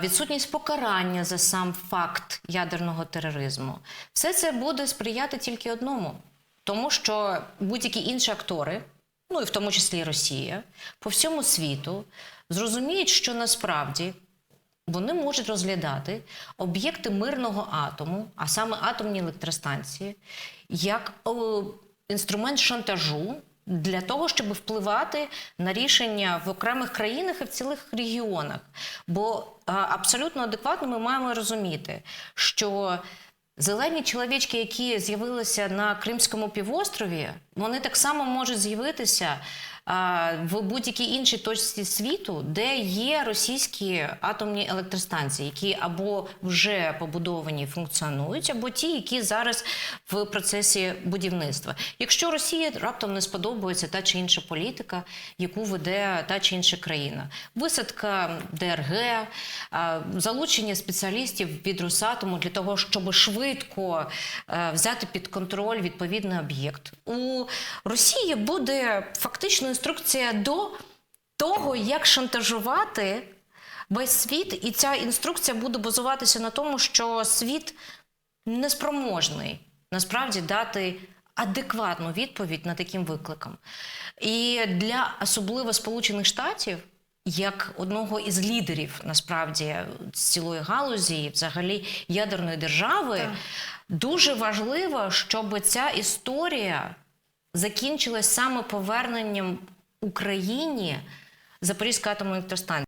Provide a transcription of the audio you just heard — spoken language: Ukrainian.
відсутність покарання за сам факт ядерного тероризму, все це буде сприяти тільки одному, тому що будь-які інші актори, ну і в тому числі Росія, по всьому світу зрозуміють, що насправді вони можуть розглядати об'єкти мирного атому, а саме атомні електростанції, як о, інструмент шантажу для того, щоб впливати на рішення в окремих країнах і в цілих регіонах. Бо абсолютно адекватно ми маємо розуміти, що Зелені чоловічки, які з'явилися на Кримському півострові, вони так само можуть з'явитися а, в будь-якій іншій точці світу, де є російські атомні електростанції, які або вже побудовані функціонують, або ті, які зараз в процесі будівництва. Якщо Росії раптом не сподобається та чи інша політика, яку веде та чи інша країна, висадка ДРГ, а, залучення спеціалістів від Росатому для того, щоб швидко е, взяти під контроль відповідний об'єкт. У Росії буде фактично інструкція до того, як шантажувати весь світ, і ця інструкція буде базуватися на тому, що світ неспроможний насправді дати адекватну відповідь на таким викликам. І для особливо Сполучених Штатів. Як одного із лідерів насправді цілої галузі, і взагалі ядерної держави, Так. дуже важливо, щоб ця історія закінчилась саме поверненням Україні Запорізької атомної електростанції.